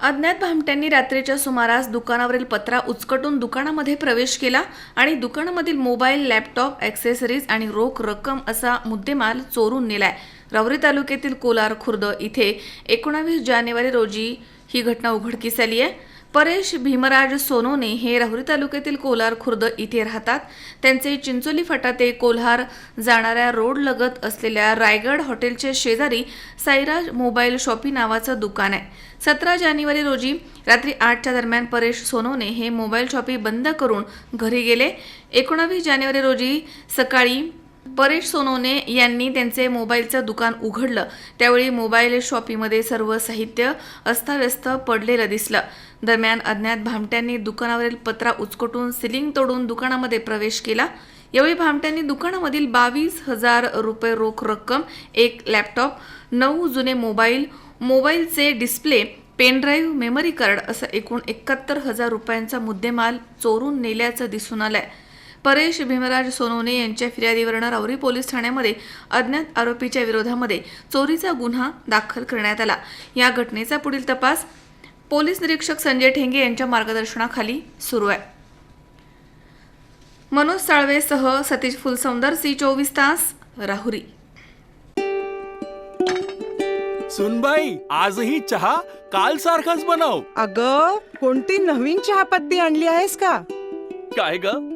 अज्ञात भामट्यांनी रात्रीच्या सुमारास दुकानावरील पत्रा उचकटून दुकानामध्ये प्रवेश केला आणि दुकानामधील मोबाईल लॅपटॉप ॲक्सेसरीज आणि रोख रक्कम असा मुद्देमाल चोरून नेलाय. रावरी तालुक्यातील कोलार खुर्द इथे एकोणावीस जानेवारी रोजी ही घटना उघडकीस आली आहे. परेश भीमराज सोनोने हे राहुरी तालुक्यातील कोलार खुर्द इथे राहतात. त्यांचे चिंचोली फाटा ते कोल्हार जाणाऱ्या रोड लगत असलेल्या रायगड हॉटेलच्या शेजारी साईराज मोबाईल शॉपी नावाचं दुकान आहे. सतरा जानेवारी रोजी रात्री आठच्या दरम्यान परेश सोनोने हे मोबाईल शॉपी बंद करून घरी गेले. एकोणावीस जानेवारी रोजी सकाळी परेश सोनोने यांनी त्यांचे मोबाईलचं दुकान उघडलं. त्यावेळी मोबाईल शॉपीमध्ये सर्व साहित्य अस्ताव्यस्त पडलेलं दिसलं. दरम्यान अज्ञात भामट्यांनी दुकानावरील पत्रा उचकटून सिलिंग तोडून दुकानामध्ये प्रवेश केला. यावेळी भामट्यांनी दुकानामधील बावीस हजार रुपये रोख रक्कम एक लॅपटॉप नऊ जुने मोबाईल मोबाईलचे डिस्प्ले पेनड्राईव्ह मेमरी कार्ड असं एकूण एकाहत्तर हजार रुपयांचा मुद्देमाल चोरून नेल्याचं दिसून आलं आहे परेश भीमराज सोनवणे यांच्या फिर्यादीवरनं राऊरी पोलीस ठाण्यामध्ये अज्ञात आरोपीच्या विरोधामध्ये चोरीचा गुन्हा दाखल करण्यात आला. या घटनेचा पुढील तपास पोलीस निरीक्षक संजय ठेंगे यांच्या मार्गदर्शनाखाली सुरू आहे. मनोज साळवेसह सतीश फुलसौंदर सी चोवीस तास राहुरी. सुनबाई आजही चहा काल सारखाच बनव. अग कोणती नवीन चहापत्ती आणली आहेस का? काय ग?